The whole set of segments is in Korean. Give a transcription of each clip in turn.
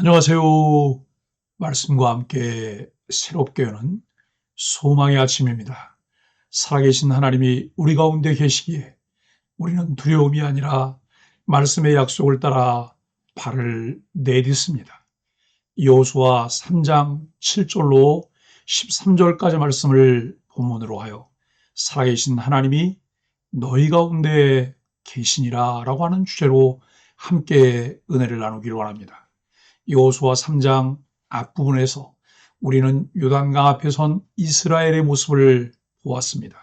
안녕하세요. 말씀과 함께 새롭게 여는 소망의 아침입니다. 살아계신 하나님이 우리 가운데 계시기에 우리는 두려움이 아니라 말씀의 약속을 따라 발을 내딛습니다. 여호수아 3장 7절로 13절까지 말씀을 본문으로 하여 살아계신 하나님이 너희 가운데 계시니라 라고 하는 주제로 함께 은혜를 나누기를 원합니다. 여호수아 3장 앞부분에서 우리는 요단강 앞에 선 이스라엘의 모습을 보았습니다.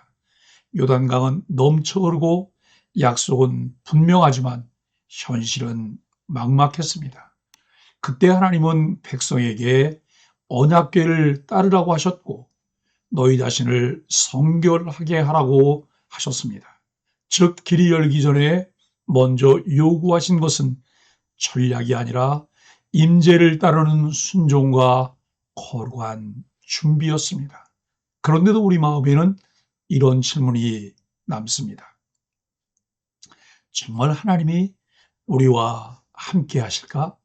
요단강은 넘쳐 흐르고 약속은 분명하지만 현실은 막막했습니다. 그때 하나님은 백성에게 언약궤를 따르라고 하셨고 너희 자신을 성결하게 하라고 하셨습니다. 즉 길이 열기 전에 먼저 요구하신 것은 전략이 아니라 임재를 따르는 순종과 거룩한 준비였습니다. 그런데도 우리 마음에는 이런 질문이 남습니다. 정말 하나님이 우리와 함께 하실까?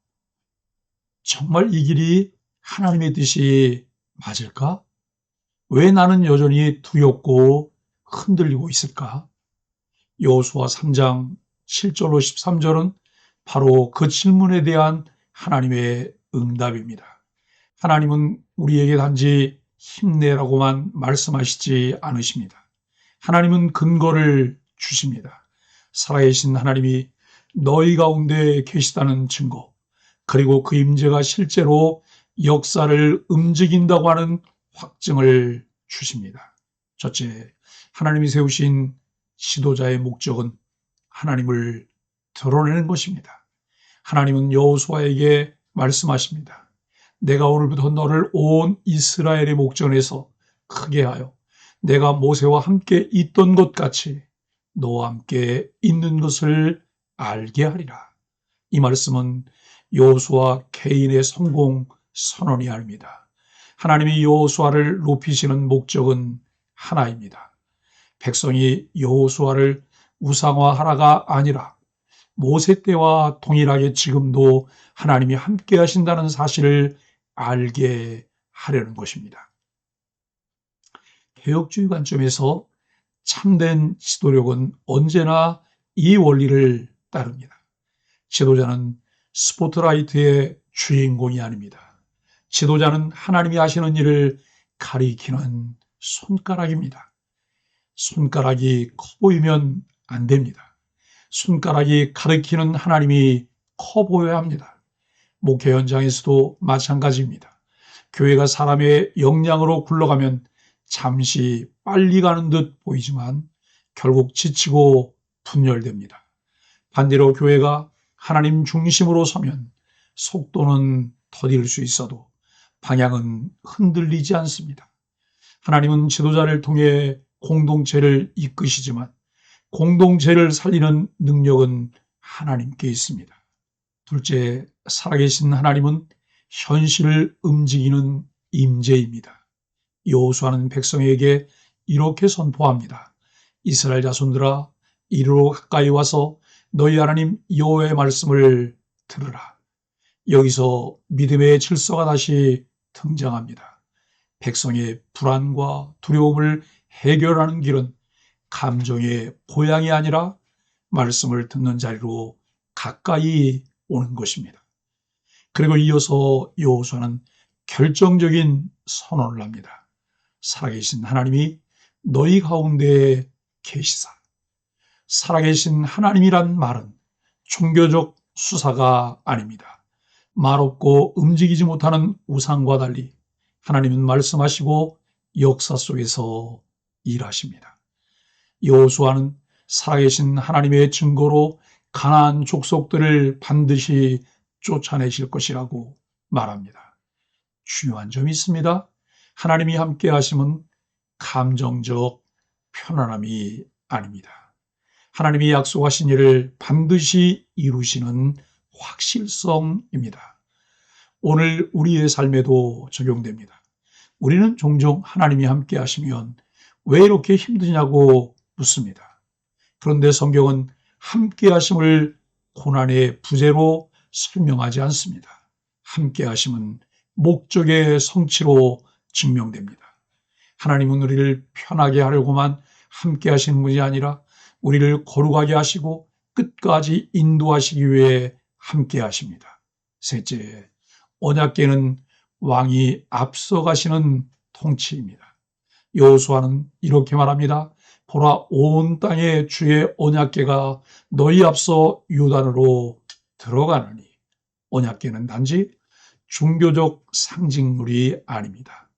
정말 이 길이 하나님의 뜻이 맞을까? 왜 나는 여전히 두렵고 흔들리고 있을까? 여호수아 3장 7절로 13절은 바로 그 질문에 대한 하나님의 응답입니다. 하나님은 우리에게 단지 힘내라고만 말씀하시지 않으십니다. 하나님은 근거를 주십니다. 살아계신 하나님이 너희 가운데 계시다는 증거, 그리고 그 임재가 실제로 역사를 움직인다고 하는 확증을 주십니다. 첫째, 하나님이 세우신 지도자의 목적은 하나님을 드러내는 것입니다. 하나님은 여호수아에게 말씀하십니다. 내가 오늘부터 너를 온 이스라엘의 목전에서 크게 하여 내가 모세와 함께 있던 것 같이 너와 함께 있는 것을 알게 하리라. 이 말씀은 여호수아 개인의 성공 선언이 아닙니다. 하나님이 여호수아를 높이시는 목적은 하나입니다. 백성이 여호수아를 우상화하라가 아니라 모세 때와 동일하게 지금도 하나님이 함께 하신다는 사실을 알게 하려는 것입니다. 개혁주의 관점에서 참된 지도력은 언제나 이 원리를 따릅니다. 지도자는 스포트라이트의 주인공이 아닙니다. 지도자는 하나님이 하시는 일을 가리키는 손가락입니다. 손가락이 커 보이면 안 됩니다. 손가락이 가리키는 하나님이 커 보여야 합니다. 목회 현장에서도 마찬가지입니다. 교회가 사람의 역량으로 굴러가면 잠시 빨리 가는 듯 보이지만 결국 지치고 분열됩니다. 반대로 교회가 하나님 중심으로 서면 속도는 더딜 수 있어도 방향은 흔들리지 않습니다. 하나님은 지도자를 통해 공동체를 이끄시지만 공동체를 살리는 능력은 하나님께 있습니다. 둘째, 살아계신 하나님은 현실을 움직이는 임재입니다. 여호수아는 백성에게 이렇게 선포합니다. 이스라엘 자손들아 이리로 가까이 와서 너희 하나님 여호와의 말씀을 들으라. 여기서 믿음의 질서가 다시 등장합니다. 백성의 불안과 두려움을 해결하는 길은 감정의 고향이 아니라 말씀을 듣는 자리로 가까이 오는 것입니다. 그리고 이어서 여호수아는 결정적인 선언을 합니다. 살아계신 하나님이 너희 가운데 계시사. 살아계신 하나님이란 말은 종교적 수사가 아닙니다. 말없고 움직이지 못하는 우상과 달리 하나님은 말씀하시고 역사 속에서 일하십니다. 여호수아는 살아계신 하나님의 증거로 가나안 족속들을 반드시 쫓아내실 것이라고 말합니다. 중요한 점이 있습니다. 하나님이 함께 하심은 감정적 편안함이 아닙니다. 하나님이 약속하신 일을 반드시 이루시는 확실성입니다. 오늘 우리의 삶에도 적용됩니다. 우리는 종종 하나님이 함께 하시면 왜 이렇게 힘드냐고 묻습니다. 그런데 성경은 함께 하심을 고난의 부재로 설명하지 않습니다. 함께 하심은 목적의 성취로 증명됩니다. 하나님은 우리를 편하게 하려고만 함께 하시는 분이 아니라 우리를 거룩하게 하시고 끝까지 인도하시기 위해 함께 하십니다. 셋째, 언약계는 왕이 앞서가시는 통치입니다. 여호수아는 이렇게 말합니다. 보라 온 땅에 주의 언약계가 너희 앞서 요단으로 들어가느니 언약계는 단지 종교적 상징물이 아닙니다.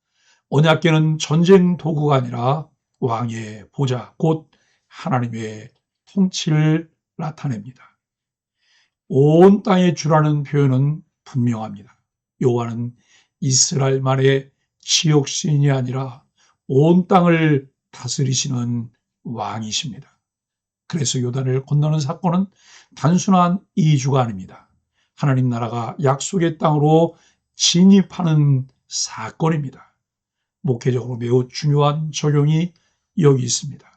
언약계는 전쟁 도구가 아니라 왕의 보좌, 곧 하나님의 통치를 나타냅니다. 온 땅의 주라는 표현은 분명합니다. 요한은 이스라엘만의 지역 시인이 아니라 온 땅을 다스리시는 왕이십니다. 그래서 요단을 건너는 사건은 단순한 이주가 아닙니다. 하나님 나라가 약속의 땅으로 진입하는 사건입니다. 목회적으로 매우 중요한 적용이 여기 있습니다.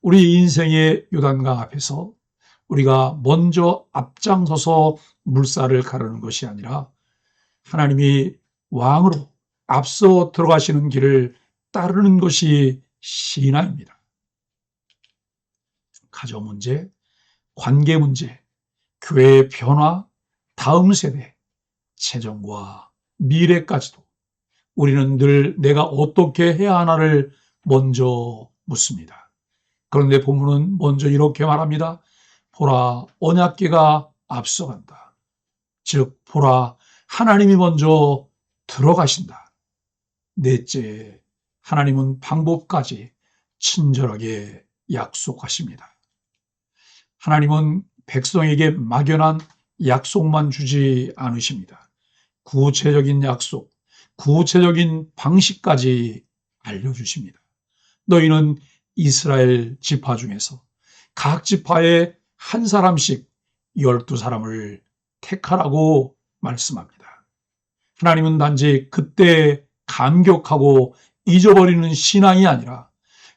우리 인생의 요단강 앞에서 우리가 먼저 앞장서서 물살을 가르는 것이 아니라 하나님이 왕으로 앞서 들어가시는 길을 따르는 것이 신앙입니다. 가정 문제, 관계 문제, 교회의 변화, 다음 세대, 재정과 미래까지도 우리는 늘 내가 어떻게 해야 하나를 먼저 묻습니다. 그런데 본문은 먼저 이렇게 말합니다. 보라, 언약계가 앞서간다. 즉, 보라, 하나님이 먼저 들어가신다. 넷째, 하나님은 방법까지 친절하게 약속하십니다. 하나님은 백성에게 막연한 약속만 주지 않으십니다. 구체적인 약속, 구체적인 방식까지 알려주십니다. 너희는 이스라엘 지파 중에서 각 지파에 한 사람씩 열두 사람을 택하라고 말씀합니다. 하나님은 단지 그때 감격하고 잊어버리는 신앙이 아니라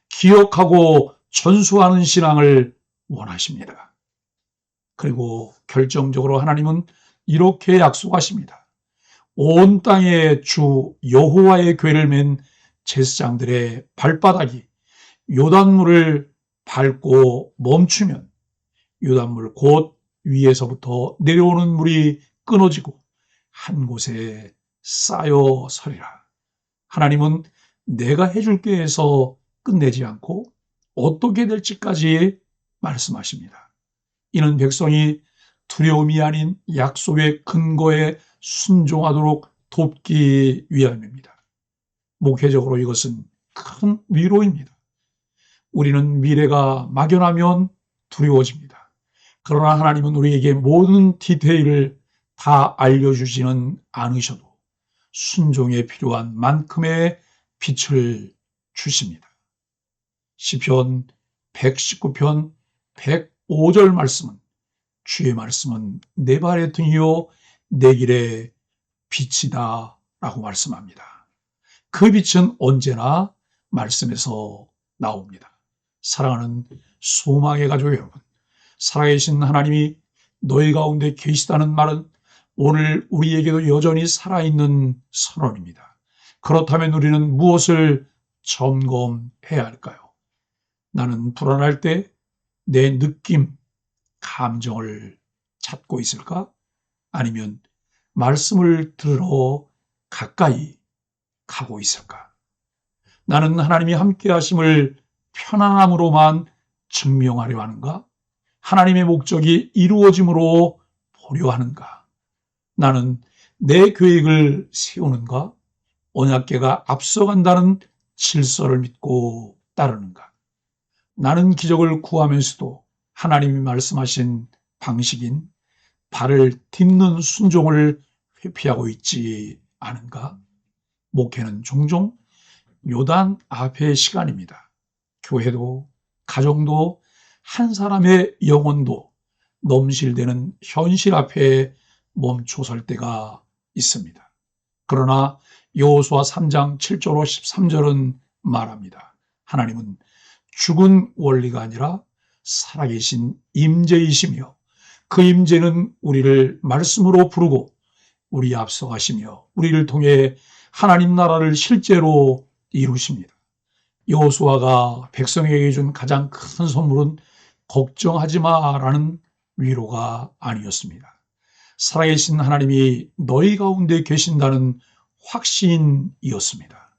기억하고 전수하는 신앙을 원하십니다. 그리고 결정적으로 하나님은 이렇게 약속하십니다. 온 땅의 주 여호와의 괴를 맨 제사장들의 발바닥이 요단물을 밟고 멈추면 요단물 곧 위에서부터 내려오는 물이 끊어지고 한 곳에 쌓여 서리라. 하나님은 내가 해줄게 해서 끝내지 않고 어떻게 될지까지 말씀하십니다. 이는 백성이 두려움이 아닌 약속의 근거에 순종하도록 돕기 위함입니다. 목회적으로 이것은 큰 위로입니다. 우리는 미래가 막연하면 두려워집니다. 그러나 하나님은 우리에게 모든 디테일을 다 알려주지는 않으셔도 순종에 필요한 만큼의 빛을 주십니다. 시편 119편 105절 말씀은 주의 말씀은 내 발의 등이요 내 길의 빛이다 라고 말씀합니다. 그 빛은 언제나 말씀에서 나옵니다. 사랑하는 소망의 가족 여러분, 살아계신 하나님이 너희 가운데 계시다는 말은 오늘 우리에게도 여전히 살아있는 선언입니다. 그렇다면 우리는 무엇을 점검해야 할까요? 나는 불안할 때 내 느낌, 감정을 찾고 있을까? 아니면 말씀을 들어 가까이 가고 있을까? 나는 하나님이 함께 하심을 편안함으로만 증명하려 하는가? 하나님의 목적이 이루어짐으로 보려 하는가? 나는 내 계획을 세우는가? 언약계가 앞서간다는 질서를 믿고 따르는가? 나는 기적을 구하면서도 하나님이 말씀하신 방식인 발을 딛는 순종을 회피하고 있지 않은가? 목회는 종종 요단 앞의 시간입니다. 교회도, 가정도, 한 사람의 영혼도 넘실대는 현실 앞에 멈춰설 때가 있습니다. 그러나 여호수아 3장 7절로 13절은 말합니다. 하나님은 죽은 원리가 아니라 살아계신 임재이시며 그 임재는 우리를 말씀으로 부르고 우리 앞서가시며 우리를 통해 하나님 나라를 실제로 이루십니다. 여호수아가 백성에게 준 가장 큰 선물은 걱정하지 마라는 위로가 아니었습니다. 살아계신 하나님이 너희 가운데 계신다는 확신이었습니다.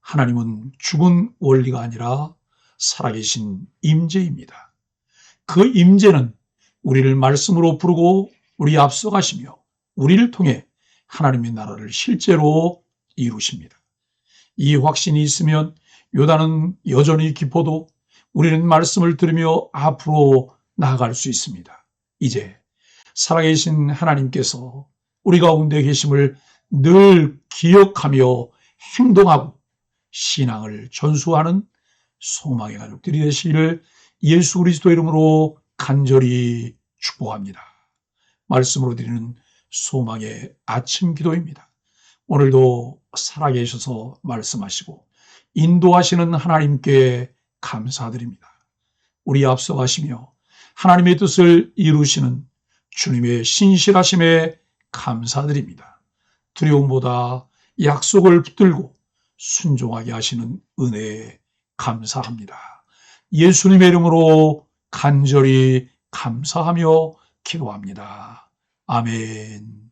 하나님은 죽은 원리가 아니라 살아계신 임재입니다. 그 임재는 우리를 말씀으로 부르고 우리 앞서가시며 우리를 통해 하나님의 나라를 실제로 이루십니다. 이 확신이 있으면 요단은 여전히 깊어도 우리는 말씀을 들으며 앞으로 나아갈 수 있습니다. 이제 살아계신 하나님께서 우리 가운데 계심을 늘 기억하며 행동하고 신앙을 전수하는 소망의 가족 들이 되시기를 예수 그리스도 이름으로 간절히 축복합니다. 말씀으로 드리는 소망의 아침 기도입니다. 오늘도 살아계셔서 말씀하시고 인도하시는 하나님께 감사드립니다. 우리 앞서가시며 하나님의 뜻을 이루시는 주님의 신실하심에 감사드립니다. 두려움보다 약속을 붙들고 순종하게 하시는 은혜에 감사합니다. 예수님의 이름으로 간절히 감사하며 기도합니다. 아멘.